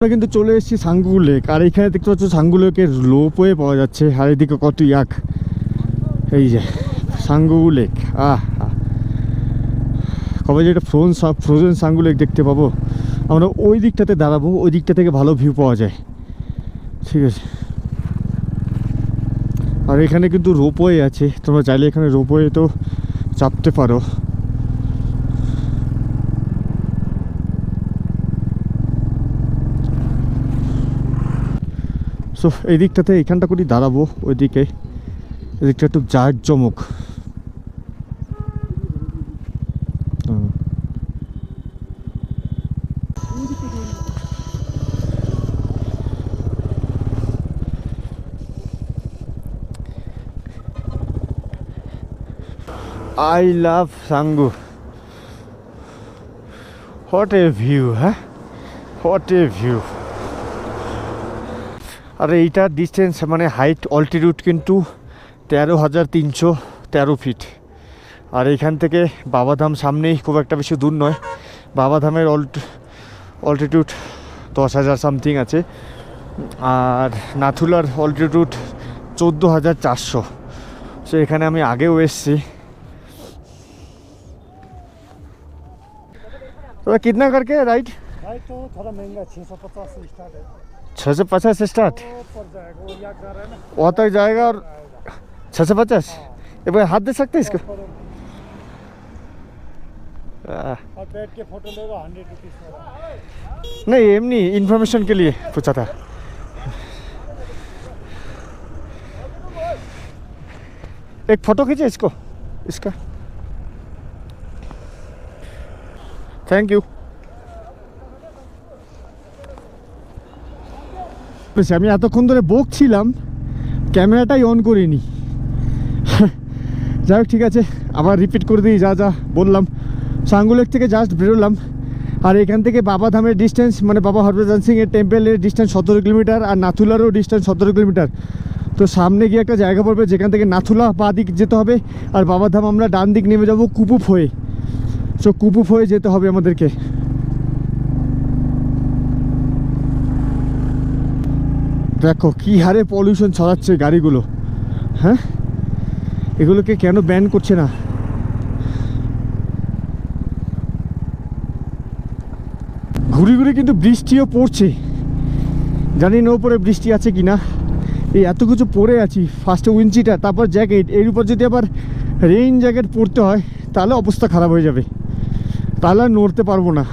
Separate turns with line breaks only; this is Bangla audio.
আমরা কিন্তু চলে এসেছি সাঙ্গু লেক, আর এখানে দেখতে পাচ্ছ সাঙ্গু লেকের লোপয়ে পাওয়া যাচ্ছে আর এদিকে কত ইয়াক। এই যে, সাঙ্গু লেক, আহ। কবে যে এটা ফ্রোন ফ্রোজেন সাঙ্গু লেক দেখতে পাবো। আমরা ওই দিকটাতে দাঁড়াবো, ওই দিকটা থেকে ভালো ভিউ পাওয়া যায়। ঠিক আছে। আর এখানে কিন্তু রোপওয়ে আছে, তোমরা চাইলে এখানে রোপওয়ে তো চাপতে পারো। সো এই দিকটাতে এখানটা করি দাঁড়াবো ওইদিকে এদিকটা একটু জাগ জমক। I love Sangu. What a view, হ্যাঁ What এ view. আর এইটার ডিস্টেন্স মানে হাইট অল্টিটিউড কিন্তু তেরো হাজার তিনশো তেরো ফিট আর এইখান থেকে বাবাধাম সামনেই খুব একটা বেশি দূর নয় বাবাধামের অল্ট অল্টিটিউড দশ হাজার সামথিং আছে আর নাথুলার অল্টিটিউড চোদ্দো হাজার চারশো সো এখানে আমি আগেও এসেছি দাদা কিতনা करके राइट
भाई तो थोड़ा महंगा छः सौ पचास से स्टार्ट है
छः सौ पचास स्टार्ट वहाँ तक जाएगा और छः सौ पचास। एक बार हाथ दे सकते हैं इसको?
नहीं एम
नहीं इन्फॉर्मेशन के लिए पूछा था। एक फ़ोटो खींचे इसको इसका। थैंक यू বেশ আমি এতক্ষণ ধরে বকছিলাম, ক্যামেরাটাই অন করিনি। যাই হোক, ঠিক আছে, আবার রিপিট করে দিই, যা যা বললাম। সাঙ্গুলেক থেকে জাস্ট বেরোলাম, আর এখান থেকে বাবাধামের ডিস্টেন্স মানে বাবা হরভজন সিং এর টেম্পেলের ডিস্টেন্স সতেরো কিলোমিটার, আর নাথুলারও ডিস্টেন্স সতেরো কিলোমিটার। তো সামনে গিয়ে একটা জায়গা পড়বে, যেখান থেকে নাথুলা বা দিক যেতে হবে, আর বাবাধাম আমরা ডান দিক নেমে যাব কুপুপ হয়ে। সো কুপুপ হয়ে যেতে হবে আমাদেরকে। দেখো, কি হারে পলিউশন ছড়াচ্ছে গাড়িগুলো। হ্যাঁ? এগুলোকে কেন ব্যান করছে না? ঘুরি ঘুরি কিন্তু বৃষ্টিও পড়ছে। জানি না ওপরে বৃষ্টি আছে কি না এই এত কিছু পরে আছি ফার্স্টে উইঞ্চিটা তারপর জ্যাকেট এর উপর যদি আবার রেইন জ্যাকেট পরতে হয়, তাহলে অবস্থা খারাপ হয়ে যাবে। তাহলে আর নড়তে পারব না।